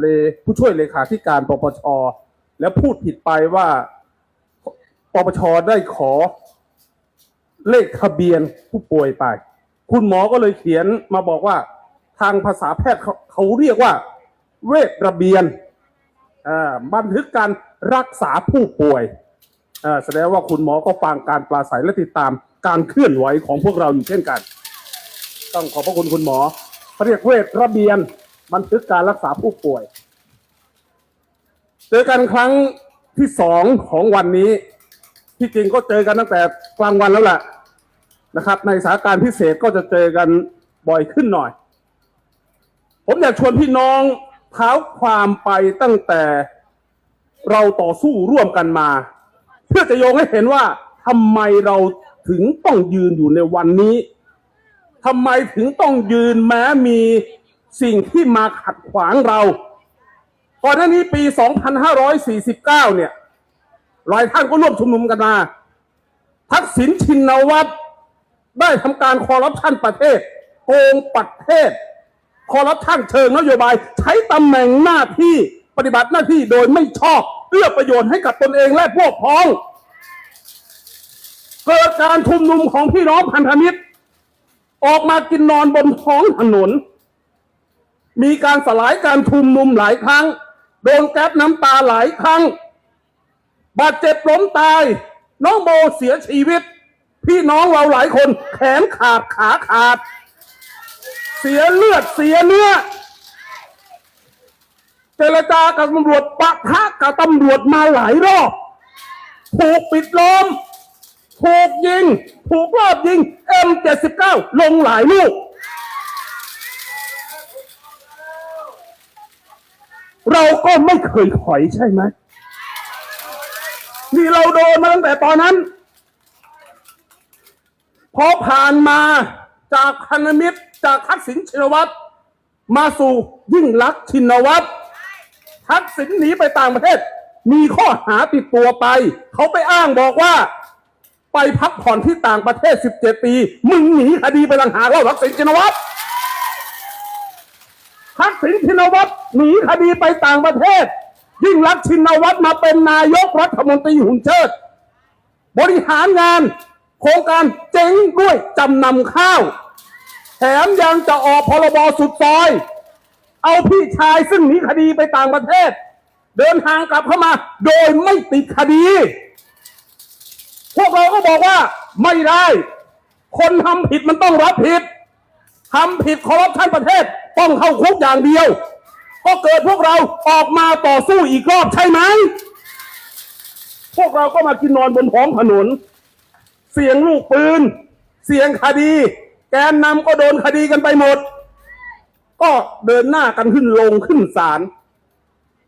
เลผู้ช่วยเลขาธิการปปชแล้วพูดผิดไปว่าปปชได้ขอ เลขทะเบียนผู้ป่วยไป คุณหมอก็เลยเขียนมาบอกว่า ทางภาษาแพทย์เขาเรียกว่า เวชระเบียนบันทึกการรักษาผู้ป่วยแสดงว่าคุณหมอก็ฟังการปราศัยและติดตามการเคลื่อนไหวของพวกเราอยู่เช่นกัน ต้องขอบพระคุณคุณหมอเรียกเวชระเบียน บันทึกการรักษาผู้ป่วย เจอกันครั้งที่สองของวันนี้ ที่จริงก็เจอกันตั้งแต่กลางวันแล้วแหละนะครับ ในสถานการณ์พิเศษก็จะเจอกันบ่อยขึ้นหน่อย ผมอยากชวนพี่น้องเท้าความไปตั้งแต่เราต่อสู้ร่วมกันมา เพื่อจะโยงให้เห็นว่าทำไมเราถึงต้องยืนอยู่ในวันนี้ทำไมถึงต้องยืนแม้มี สิ่งที่มาขัดขวางเราก่อนหน้านี้ปี 2549 เนี่ยหลายท่านก็ร่วมชุมนุมกันมา ทักษิณชินวัตรได้ทำการคอร์รัปชันประเทศโกงประเทศ คอร์รัปชันเชิงนโยบาย ใช้ตำแหน่งหน้าที่ปฏิบัติหน้าที่โดยไม่ชอบเอื้อประโยชน์ให้กับตนเองและพวกพ้อง เกิดการชุมนุมของพี่น้องพันธมิตร ออกมากินนอนบนท้องถนน มีการสลายการชุมนุมหลายครั้ง โดนแก๊สน้ำตาหลายครั้ง บาดเจ็บล้มตาย น้องโบเสียชีวิต พี่น้องเราหลายคนแขนขาดขาขาด เสียเลือดเสียเนื้อ เจรจากับตำรวจปะทะกับตำรวจมาหลายรอบถูกปิดล้อมถูกยิง ถูกรอบยิง M79 ลงหลายลูก เราก็ไม่เคยถอยใช่ไหมนี่เราโดนมาตั้งแต่ตอนนั้น พอผ่านมาจากพันมิตรจากทักษิณชินวัตรมาสู่ยิ่งลักษณ์ชินวัตรทักษิณหนีไปต่างประเทศ มีข้อหาติดตัวไป เขาไปอ้างบอกว่า ไปพักผ่อนที่ต่างประเทศ 17 ปี มึงหนีคดีไปลังหากแล้วทักษิณชินวัตร ทักษิณชินวัตรหนีคดีไปต่างประเทศ ยิ่งรักชินวัตรมาเป็นนายกรัฐมนตรีหุ่นเชิด บริหารงาน โครงการเจ๊งด้วยจำนำข้าว แถมยังจะออกพรบสุดซอย เอาพี่ชายซึ่งหนีคดีไปต่างประเทศ เดินทางกลับเข้ามาโดยไม่ติดคดี พวกเราก็บอกว่าไม่ได้ คนทำผิดมันต้องรับผิด ทำผิดคอร์รัปชันประเทศ ต้องเข้าคุกอย่างเดียว ก็เกิดพวกเราออกมาต่อสู้อีกรอบใช่ไหม พวกเราก็มากินนอนบนท้องถนน เสียงลูกปืน เสียงคดี แกนนำก็โดนคดีกันไปหมด ก็เดินหน้ากันขึ้นลงขึ้นศาล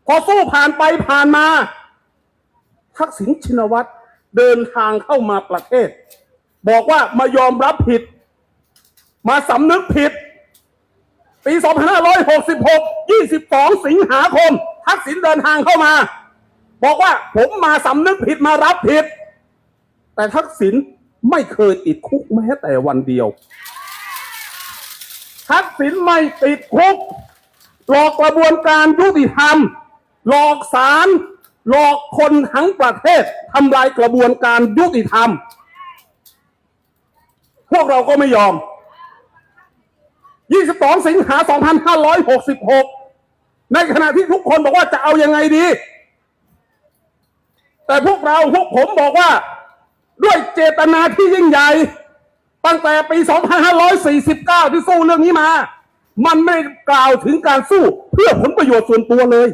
พอสู้ผ่านไปผ่านมาทักษิณชินวัตรเดินทางเข้ามาประเทศ บอกว่ามายอมรับผิด มาสำนึกผิด ปี 2566 22 สิงหาคม ทักษิณเดินทางเข้ามา บอกว่าผมมาสำนึกผิดมารับผิด แต่ทักษิณไม่เคยติดคุกแม้แต่วันเดียว ทักษิณไม่ติดคุก หลอกกระบวนการยุติธรรม หลอกศาลหลอกคนทั้งประเทศทำลายกระบวนการยุติธรรม พวกเราก็ไม่ยอม 22 สิงหา 2566 ในขณะที่ทุกคนบอกว่าจะเอายังไงดี แต่พวกเราพวกผมบอกว่าด้วยเจตนาที่ยิ่งใหญ่ ตั้งแต่ปี 2549 ที่สู้เรื่องนี้มา มันไม่กล่าวถึงการสู้เพื่อผลประโยชน์ส่วนตัวเลย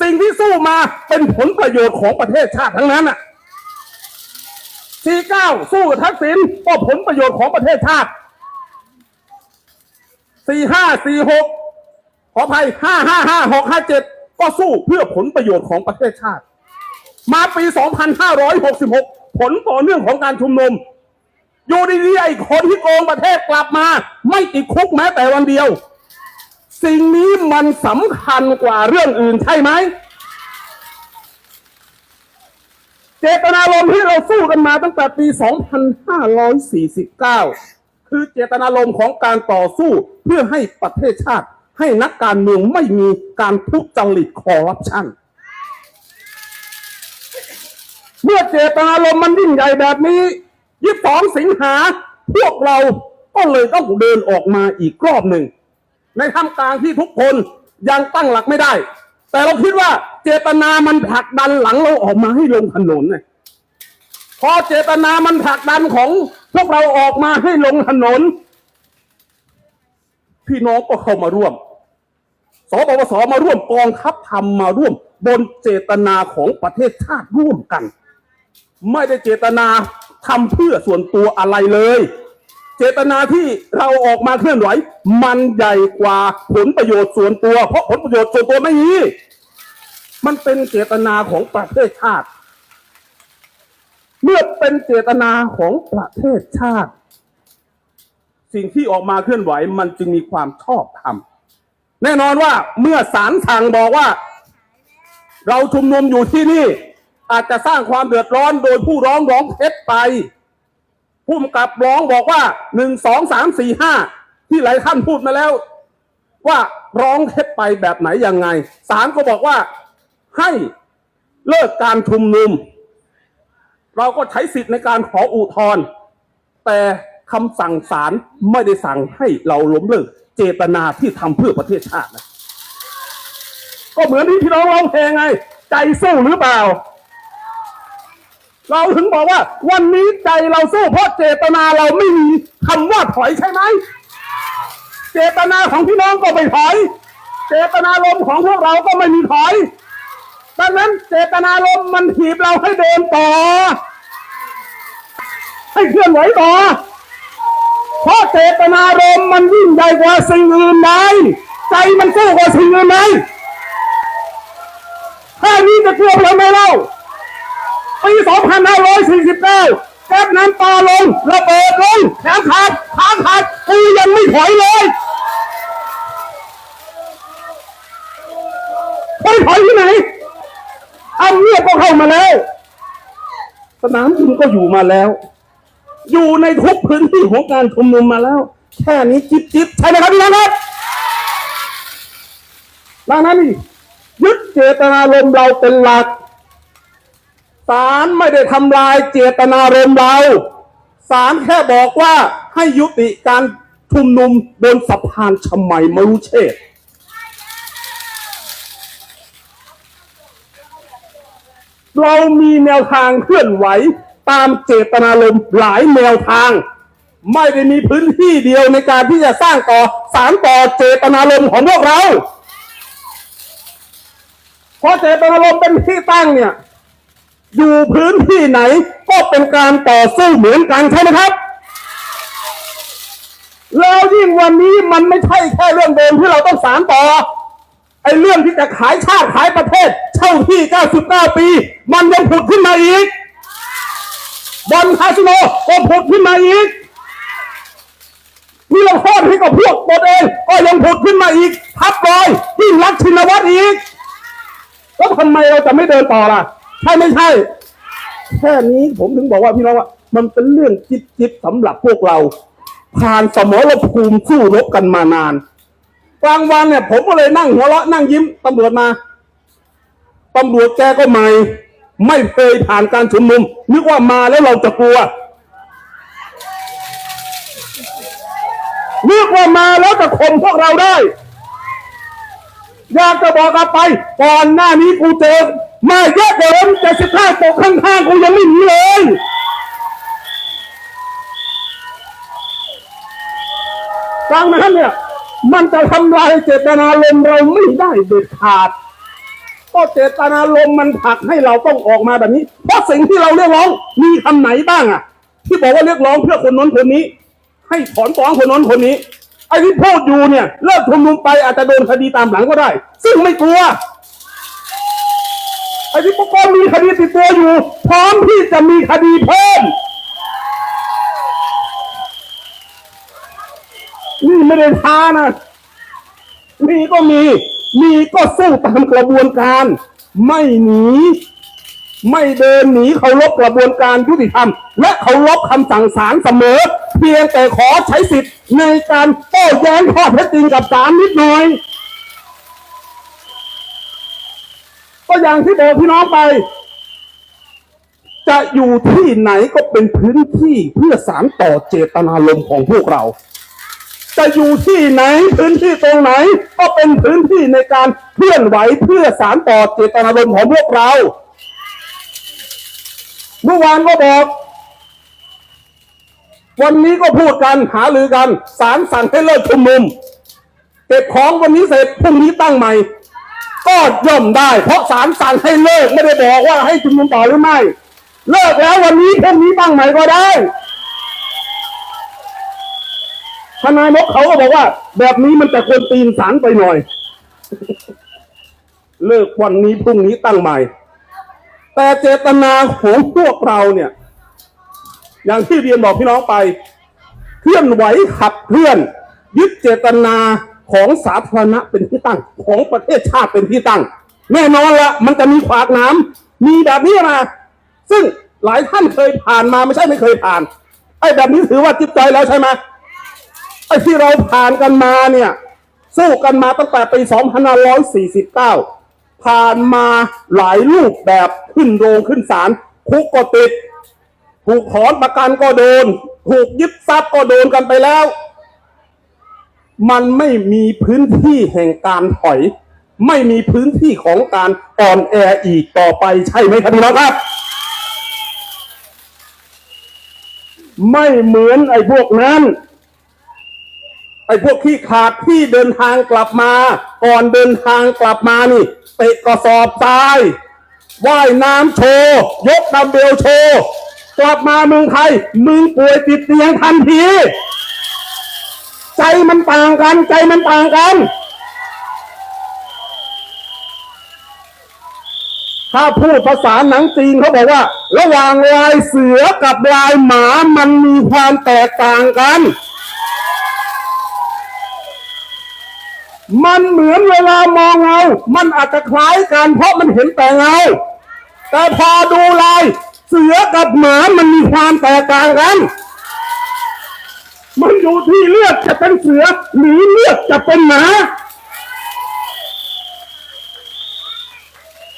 สิ่งที่สู้มาเป็นผลประโยชน์ของประเทศชาติทั้งนั้นอะ49 สู้กับทักษิณก็ผลประโยชน์ของประเทศชาติ สี่ห้าสี่หกขออภัยห้าห้าห้าหกห้าเจ็ดก็สู้เพื่อผลประโยชน์ของประเทศชาติ มาปี 2566 ผลต่อเนื่องของการชุมนุม อยู่ดีๆไอ้คนที่โกงประเทศกลับมา ไม่ติดคุกแม้แต่วันเดียว สิ่งนี้มันสำคัญกว่าเรื่องอื่นใช่ไหม เจตนารมณ์ที่เราสู้กันมาตั้งแต่ปี 2549 คือเจตนารมณ์ของการต่อสู้เพื่อให้ประเทศชาติ ให้นักการเมืองไม่มีการทุจริตคอร์รัปชันเมื่อเจตนารมณ์มันยิ่งใหญ่แบบนี้ยี่สองสิงหาพวกเราก็เลยต้องเดินออกมาอีกรอบหนึ่ง ในท่ามกลางที่ทุกคนยังตั้งหลักไม่ได้ แต่เราคิดว่าเจตนามันผลักดันหลังเราออกมาให้ลงถนนเนี่ยพอเจตนามันผลักดันของ พวกเราออกมาให้ลงถนน พี่น้องก็เข้ามาร่วม สปปสมาร่วมกองทัพทำมาร่วม บนเจตนาของประเทศชาติร่วมกัน ไม่ได้เจตนาทำเพื่อส่วนตัวอะไรเลย เจตนาที่เราออกมาเคลื่อนไหว มันใหญ่กว่าผลประโยชน์ส่วนตัว เพราะผลประโยชน์ส่วนตัวไม่มีมันเป็นเจตนาของประเทศชาติ เมื่อเป็นเจตนาของประเทศชาติ สิ่งที่ออกมาเคลื่อนไหวมันจึงมีความชอบธรรมแน่นอนว่าเมื่อศาลสั่งบอกว่า เราชุมนุมอยู่ที่นี่ อาจจะสร้างความเดือดร้อนโดยผู้ร้องร้องเท็จไปผู้กับร้องบอกว่าหนึ่งสองสามสี่ห้าที่หลายท่านพูดมาแล้ว ว่าร้องเท็จไปแบบไหนยังไงศาลก็บอกว่าให้เลิกการชุมนุม เราก็ใช้สิทธิ์ในการขออุทธรณ์แต่คำสั่งศาลไม่ได้สั่งให้เราล้มเลิกเจตนาที่ทำเพื่อประเทศชาตินะก็เหมือนที่พี่น้องร้องเพลงไง ใจสู้หรือเปล่า เราถึงบอกว่า วันนี้ใจเราสู้เพราะเจตนาเราไม่มีคำว่าถอยใช่ไหมเจตนาของพี่น้องก็ไม่ถอย เจตนารมของพวกเราก็ไม่มีถอยดังนั้นเจตนารมมันถีบเราให้เดินต่อ ให้เคลื่อนไหวต่อเพราะเจตนารมณ์มันยิ่งใหญ่กว่าสิ่งอื่นใดใจมันสู้กว่าสิ่งอื่นใดแค่นี้จะกลัวเราไหมเล่าปี2549แก๊สน้ำตาลงระเบิดลงแขนขาดขาขาดกูยังไม่ถอยเลยถอยถอยที่ไหนอาเงียก็เข้ามาแล้ว สนามบินก็อยู่มาแล้ว อยู่ในทุกพื้นที่ของการชุมนุมมาแล้ว แค่นี้จิบจิบใช่ไหมครับพี่น้องครับดังนั้นนี่ยึดเจตนารมณ์เราเป็นหลักศาลไม่ได้ทำลายเจตนารมณ์เราศาลแค่บอกว่าให้ยุติการชุมนุมบนสะพานชมัยมรุเชษฐ์เรามีแนวทางเคลื่อนไหว ตามเจตนารมณ์หลายแนวทาง ไม่ได้มีพื้นที่เดียวในการที่จะสร้างต่อสารต่อเจตนารมณ์ของพวกเราเพราะเจตนารมณ์เป็นที่ตั้งเนี่ย อยู่พื้นที่ไหนก็เป็นการต่อสู้เหมือนกันใช่ไหมครับแล้วยิ่งวันนี้มันไม่ใช่แค่เรื่องเดิมที่เราต้องสารต่อไอ้เรื่องที่จะขายชาติขายประเทศ เช่าที่ 99 ปี มันยังผุดขึ้นมาอีก บอลคาสิโนก็ผุดขึ้นมาอีกนี่เราโทษให้กับพวกตนเอง ก็ยังผุดขึ้นมาอีก ทับรอยยิ่รักชินวัตรอีก แล้วทำไมเราจะไม่เดินต่อล่ะ ใช่ไม่ใช่ แค่นี้ผมถึงบอกว่าพี่น้องว่า มันเป็นเรื่องจิบจิบสำหรับพวกเรา ผ่านสมรภูมิสู้รบกันมานานกลางวันเนี่ย ผมก็เลยนั่งหัวเราะนั่งยิ้มตำรวจมาตำรวจแกก็ไม่ ไม่เคยผ่านการชุมนุม นึกว่ามาแล้วเราจะกลัวนึกว่ามาแล้วจะข่มพวกเราได้ อยากจะบอกกับไป ก่อนหน้านี้กูเจอมาเยอะกว่าผมแต่สิบห้าตกข้างๆกูยังไม่หนีเลยฟังนะครับเนี่ย มันจะทำลายเจตนารมณ์เราไม่ได้เด็ดขาด ก็เจตนารมมันผลักให้เราต้องออกมาแบบนี้ เพราะสิ่งที่เราเรียกร้องมีคำไหนบ้างอะที่บอกว่าเรียกร้องเพื่อคนน้นคนนี้ ให้ถอนฟ้องคนน้นคนนี้ไอ้ที่พูดอยู่เนี่ยเลิกชุมนุมไปอาจจะโดนคดีตามหลังก็ได้ ซึ่งไม่กลัวไอ้ที่พวกก็มีคดีติดตัวอยู่ พร้อมที่จะมีคดีเพิ่มนี่ไม่ได้ท้านะมีก็มี มีก็สู้ตามกระบวนการ ไม่หนี ไม่เดินหนีเขาลบกระบวนการยุติธรรม และเขาลบคำสั่งศาลเสมอ เพียงแต่ขอใช้สิทธิ์ในการโต้แย้งข้อเท็จจริงกับศาลนิดหน่อย ก็อย่างที่บอกพี่น้องไป จะอยู่ที่ไหนก็เป็นพื้นที่เพื่อสารต่อเจตนารมณ์ของพวกเรา จะอยู่ที่ไหนพื้นที่ตรงไหน ก็เป็นพื้นที่ในการเคลื่อนไหวเพื่อสารต่อเจตนารมณ์ของพวกเรา เมื่อวานก็บอก วันนี้ก็พูดกันหาลือกันศาลสั่งให้เลิกชุมนุมเก็บของวันนี้เสร็จพรุ่งนี้ตั้งใหม่ ก็ย่อมได้ เพราะศาลสั่งให้เลิกไม่ได้บอกว่าให้ชุมนุมต่อหรือไม่ เลิกแล้ววันนี้พรุ่งนี้ตั้งใหม่ก็ได้ ทนายนกเขาก็บอกว่า แบบนี้มันจะควรตีนศาลไปหน่อย เลิกวันนี้พรุ่งนี้ตั้งใหม่ แต่เจตนาของพวกเราเนี่ย อย่างที่เรียนบอกพี่น้องไป เคลื่อนไหวขับเคลื่อน ยึดเจตนาของสาธารณะเป็นที่ตั้ง ของประเทศชาติเป็นที่ตั้ง แน่นอนละมันจะมีขวากน้ำมีแบบนี้มาซึ่งหลายท่านเคยผ่านมาไม่ใช่ไม่เคยผ่านไอ้แบบนี้ถือว่าจิตใจแล้วใช่ไหม ไอ้ที่เราผ่านกันมาเนี่ย สู้กันมาตั้งแต่ปี2549 ผ่านมาหลายรูปแบบขึ้นโรงขึ้นศาลคุกก็ติด ถูกถอนประกันก็โดน ถูกยึดทรัพย์ก็โดนกันไปแล้ว มันไม่มีพื้นที่แห่งการถอย ไม่มีพื้นที่ของการอ่อนแออีกต่อไปใช่ไหมครับพี่น้องครับไม่เหมือนไอ้พวกนั้น ไอ้พวกขี้ขาดที่เดินทางกลับมา ก่อนเดินทางกลับมานี่เตะกระสอบทรายว่ายน้ำโชว์ยกดัมเบลโชว์กลับมาเมืองไทย มึงป่วยติดเตียงทันที ใจมันต่างกัน ใจมันต่างกัน ถ้าพูดภาษาหนังจีนเขาบอกว่า ระหว่างลายเสือกับลายหมามันมีความแตกต่างกัน มันเหมือนเวลามองเงา มันอาจจะคล้ายกันเพราะมันเห็นแต่เงา แต่พอดูลาย เสือกับหมามันมีความแตกต่างกัน มันอยู่ที่เลือดจะเป็นเสือหรือเลือดจะเป็นหมา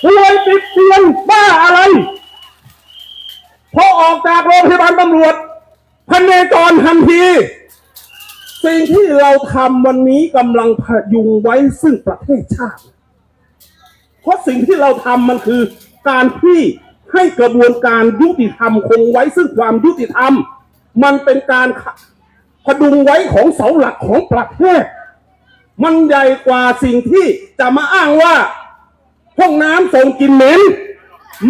ป่วยติดเตียงบ้าอะไร พอออกจากโรงพยาบาลตำรวจพันเนจรทันที สิ่งที่เราทำวันนี้กำลังพยุงไว้ซึ่งประเทศชาติ เพราะสิ่งที่เราทำมันคือ การที่ให้กระบวนการยุติธรรมคงไว้ซึ่งความยุติธรรม มันเป็นการพดุงไว้ของเสาหลักของประเทศ มันใหญ่กว่าสิ่งที่จะมาอ้างว่าห้องน้ำส่งกินเหม็น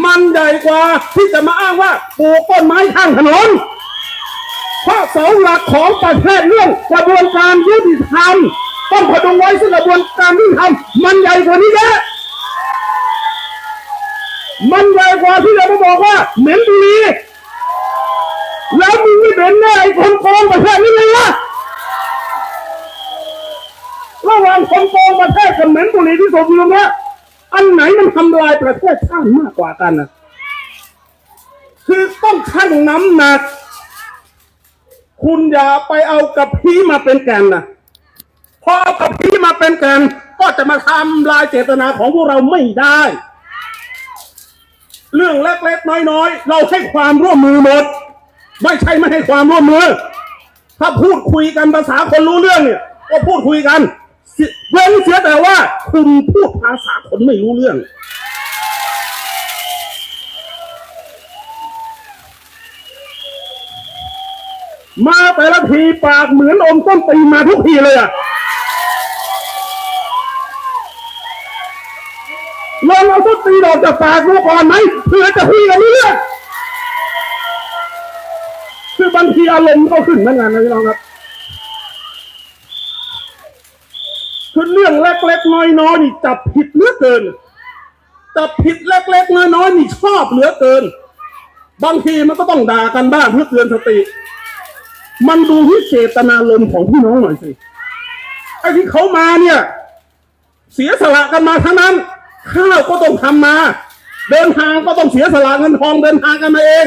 มันใหญ่กว่าที่จะมาอ้างว่าปลูกต้นไม้ข้างถนน เพราะเสาหลักของประเทศเรื่องกระบวนการยุติธรรมต้องพดุงไว้ซึ่งกระบวนการยุติธรรมมันใหญ่กว่านี้เยอะมันใหญ่กว่าที่เราไปบอกว่าเหม็นบุหรีแล้วมึงไม่เหม็นแน่ไอ้คนโกงประเทศนี้เลยวะระหว่างคนโกงประเทศกับเหม็นบุหรีที่สูบอยู่ตรงเนี้ยอันไหนมันทำลายประเทศชาติมากกว่ากันนะคือต้องชั่งน้ำหนัก คุณอย่าไปเอากับพีมาเป็นแกนนะพอเอากับพีมาเป็นแกนก็จะมาทำลายเจตนาของพวกเราไม่ได้ เรื่องเล็กๆน้อยๆ เราให้ความร่วมมือหมด ไม่ใช่ไม่ให้ความร่วมมือ ถ้าพูดคุยกันภาษาคนรู้เรื่องเนี่ย ก็พูดคุยกันเสียเว้นเสียแต่ว่า คุณพูดภาษาคนไม่รู้เรื่อง มาแต่ละทีปากเหมือนอมต้นตีมาทุกทีเลยอะลองเอาต้นตีนอกจากปากดูก่อนไหมเพื่อจะคุยกันเรื่องคือบางทีอารมณ์ก็ขึ้นเหมือนกันนะพี่น้องครับคือเรื่องเล็กๆน้อยๆนี่จับผิดเหลือเกินจับผิดเล็กๆน้อยๆนี่ชอบเหลือเกิน บางทีมันก็ต้องด่ากันบ้างเพื่อเตือนสติ มันดูที่เจตนารมของพี่น้องหน่อยสิไอ้ที่เขามาเนี่ย เสียสละกันมาทั้งนั้นข้าวก็ต้องทำมา เดินทางก็ต้องเสียสละเงินทองเดินทางกันมาเอง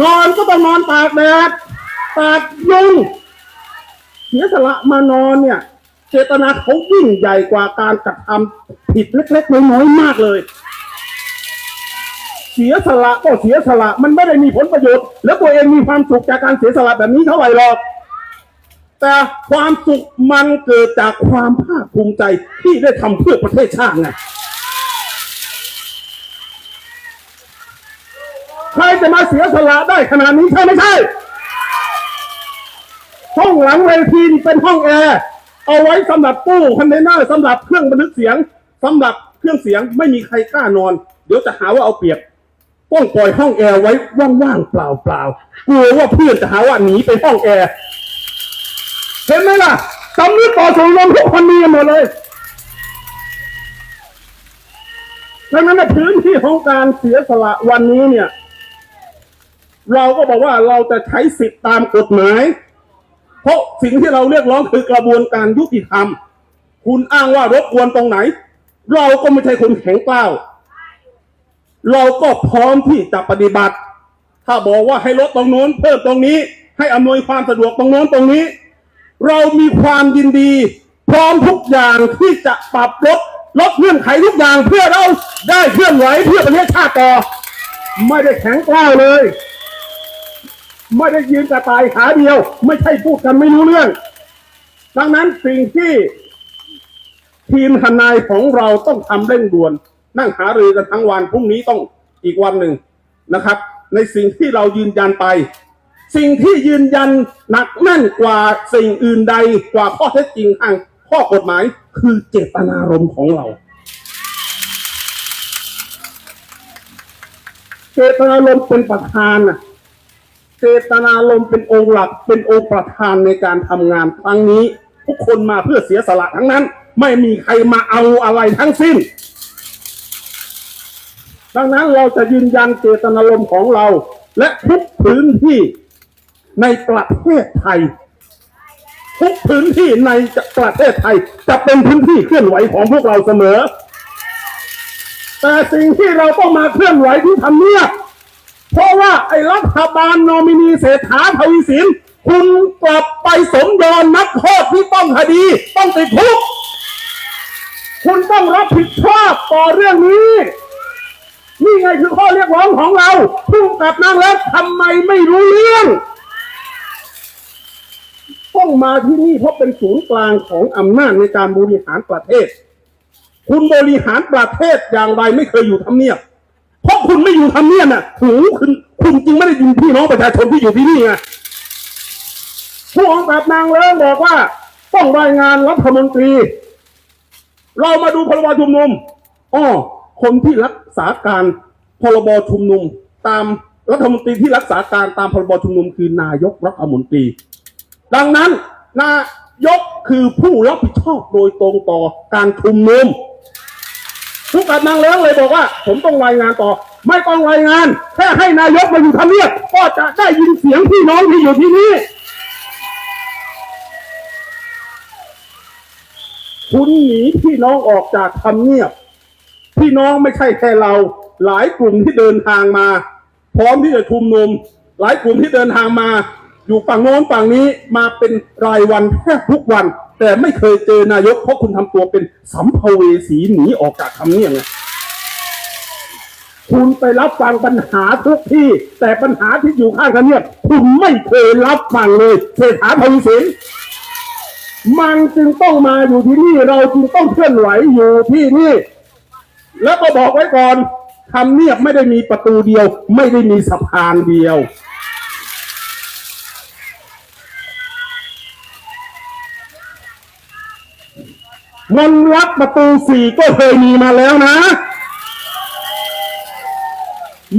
นอนก็ต้องนอนตากแดดตากยุงเสียสละมานอนเนี่ย เจตนาเขายิ่งใหญ่กว่าการกระทำผิดเล็กๆน้อยๆมากเลย เสียสละก็เสียสละมันไม่ได้มีผลประโยชน์ แล้วตัวเองมีความสุขจากการเสียสละแบบนี้เท่าไหร่หรอก แต่ความสุขมันเกิดจากความภาคภูมิใจที่ได้ทำเพื่อประเทศชาติไงใครจะมาเสียสละได้ขนาดนี้ใช่ไม่ใช่ห้องหลังเวทีเป็นห้องแอร์เอาไว้สำหรับตู้คอนเทนเนอร์สำหรับเครื่องบันทึกเสียงสำหรับเครื่องเสียงไม่มีใครกล้านอน เดี๋ยวจะหาว่าเอาเปรียบ ต้องปล่อยห้องแอร์ไว้ว่างๆเปล่าๆกลัวว่าเพื่อนจะหาว่าหนีไปห้องแอร์เห็นไหมล่ะสำนึกต่อสู่ลมทุกคนมีกันหมดเลยดังนั้นในพื้นที่ของการเสียสละวันนี้เนี่ย เราก็บอกว่าเราจะใช้สิทธิตามกฎหมาย เพราะสิ่งที่เราเรียกร้องคือกระบวนการยุติธรรม คุณอ้างว่ารบกวนตรงไหน เราก็ไม่ใช่คนแข็งกล้าว เราก็พร้อมที่จะปฏิบัติ ถ้าบอกว่าให้ลดตรงโน้น เพิ่มตรงนี้ ให้อำนวยความสะดวกตรงโน้นตรงนี้ เรามีความยินดี พร้อมทุกอย่างที่จะปรับลดลดเงื่อนไขทุกอย่างเพื่อเราได้เคลื่อนไหวเพื่อประเทศชาติต่อ ไม่ได้แข็งกล้าวเลย ไม่ได้ยืนกระต่ายขาเดียว ไม่ใช่พูดกันไม่รู้เรื่อง ดังนั้นสิ่งที่ทีมทนายของเราต้องทำเร่งด่วน นั่งหารือกันทั้งวันพรุ่งนี้ต้องอีกวันหนึ่งนะครับ ในสิ่งที่เรายืนยันไป สิ่งที่ยืนยันหนักแน่นกว่าสิ่งอื่นใดกว่าข้อเท็จจริงทางข้อกฎหมายคือเจตนารมณ์ของเรา เจตนารมณ์เป็นประธานนะเจตนารมณ์เป็นองค์หลักเป็นองค์ประธานในการทำงานครั้งนี้ ทุกคนมาเพื่อเสียสละทั้งนั้น ไม่มีใครมาเอาอะไรทั้งสิ้น ดังนั้นเราจะยืนยันเจตนารมณ์ของเรา และทุกพื้นที่ในประเทศไทย ทุกพื้นที่ในประเทศไทย จะเป็นพื้นที่เคลื่อนไหวของพวกเราเสมอ แต่สิ่งที่เราต้องมาเคลื่อนไหวที่ทำเนียบเพราะว่าไอ้รัฐบาลนอมินีเศรษฐาทวีสินคุณกลับไปสมยอมนักโทษที่ต้องคดี ต้องติดคุกคุณต้องรับผิดชอบต่อเรื่องนี้ไงคือข้อเรีย กร้องของเราพุ่งกับนางแล้วทำไมไม่รู้เรื่องต้องมาที่นี่เพราะเป็นศูนย์กลางของอำนาจในการบริหารประเทศ คุณบริหารประเทศอย่างไรไม่เคยอยู่ทำเนียบ เพราะคุณไม่อยู่ทำเนียบน่ะหูคุณคุณจึงไม่ได้ยินพี่น้องประชาชนที่อยู่ที่นี่ไงผู้กำกับนางเลิ้งบอกว่า ต้องรายงานรัฐมนตรี เรามาดูพรบชุมนุมอ้อคนที่รักษาการ พรบชุมนุม ตามรัฐมนตรีที่รักษาการตามพรบชุมนุมคือนายกรัฐมนตรี ดังนั้นนายกคือผู้รับผิดชอบโดยตรงต่อการชุมนุมผู้กับนางเลี้ยงเลยบอกว่า ผมต้องรายงานต่อ ไม่ต้องรายงาน แค่ให้นายกมาอยู่ทำเนียบก็จะได้ยินเสียงพี่น้องที่อยู่ที่นี่คุณหนีพี่น้องออกจากทำเนียบ พี่น้องไม่ใช่แค่เรา หลายกลุ่มที่เดินทางมา พร้อมที่จะชุมนุม หลายกลุ่มที่เดินทางมา อยู่ฝั่งโน้นฝั่งนี้มาเป็นรายวันแทบทุกวัน แต่ไม่เคยเจอนายกเพราะคุณทำตัวเป็นสัมภเวสีหนีออกจากทำเนียบไงคุณไปรับฟังปัญหาทุกที่ แต่ปัญหาที่อยู่ข้างทำเนียคุณไม่เคยรับฟังเลยเศรษฐาทวีสินมันจึงต้องมาอยู่ที่นี่เราจึงต้องเคลื่อนไหวอยู่ที่นี่ แล้วก็บอกไว้ก่อน ทำเนียบไม่ได้มีประตูเดียว ไม่ได้มีสะพานเดียวมนรักประตูสี่ก็เคยมีมาแล้วนะ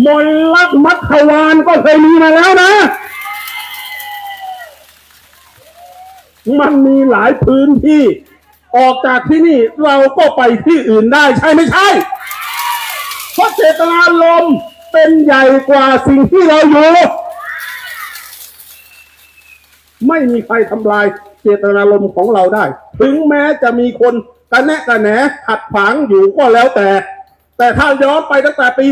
มนต์รักมัทวานก็เคยมีมาแล้วนะ มันมีหลายพื้นที่ ออกจากที่นี่เราก็ไปที่อื่นได้ใช่ไม่ใช่ เพราะเจตนารมเป็นใหญ่กว่าสิ่งที่เราอยู่ ไม่มีใครทำลายเจตนารมณ์ของเราได้ ถึงแม้จะมีคนกระแนะกระแหนขัดขวางอยู่ก็แล้วแต่ แต่ถ้าย้อนไปตั้งแต่ปี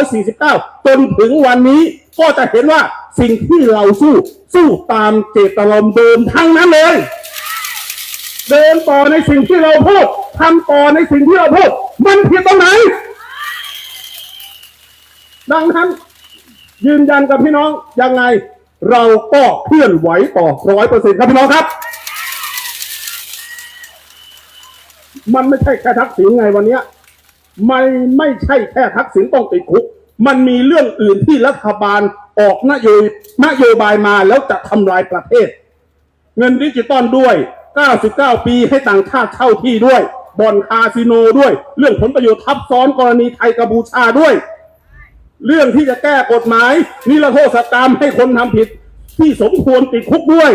2549 จนถึงวันนี้ก็จะเห็นว่าสิ่งที่เราสู้สู้ตามเจตนารมณ์เดิมทั้งนั้นเลย เดินต่อในสิ่งที่เราพูดทำต่อในสิ่งที่เราพูด มันผิดตรงไหน ดังนั้น ยืนยันกับพี่น้องยังไงเราก็เคลื่อนไหวต่อร้อยเปอร์เซ็นต์ครับพี่น้องครับ มันไม่ใช่แค่ทักษิณไงวันนี้มันไม่ใช่แค่ทักษิณต้องติดคุก มันมีเรื่องอื่นที่รัฐบาลออกนโยนโยบายมาแล้วจะทำลายประเทศ เงินดิจิตอลด้วย 99 ปีให้ต่างชาติเช่าที่ด้วยบ่อนคาสิโนด้วย เรื่องผลประโยชน์ทับซ้อนกรณีไทยกัมพูชาด้วย เรื่องที่จะแก้กฎหมาย นิรโทษกรรมให้คนทำผิด ที่สมควรติดคุกด้วย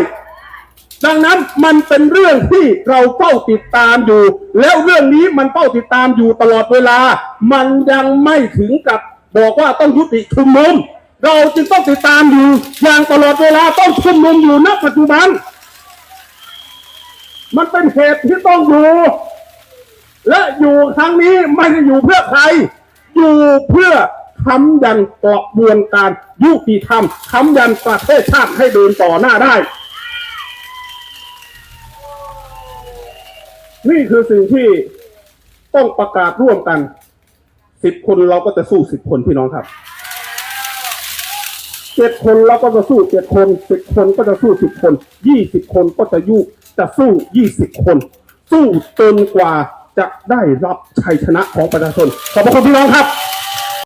ดังนั้นมันเป็นเรื่องที่เราเฝ้าติดตามอยู่ แล้วเรื่องนี้มันเฝ้าติดตามอยู่ตลอดเวลา มันยังไม่ถึงกับบอกว่าต้องยุติชุมนุมเราจึงต้องติดตามอยู่อย่างตลอดเวลาต้องชุมนุมอยู่ณปัจจุบัน มันเป็นเหตุที่ต้องอยู่ และอยู่ครั้งนี้ไม่ได้อยู่เพื่อใคร อยู่เพื่อ ค้ำยันกระบวนการยุติธรรมค้ำยันประเทศชาติให้เดินต่อหน้าได้ นี่คือสิ่งที่ต้องประกาศร่วมกันสิบคนเราก็จะสู้สิบคนพี่น้องครับเจ็ดคนเราก็จะสู้เจ็ดคนสิบคนก็จะสู้สิบคนยี่สิบคนก็จะยุจะสู้ยี่สิบคน สู้จนกว่าจะได้รับชัยชนะของประชาชนขอบพระคุณพี่น้องครับ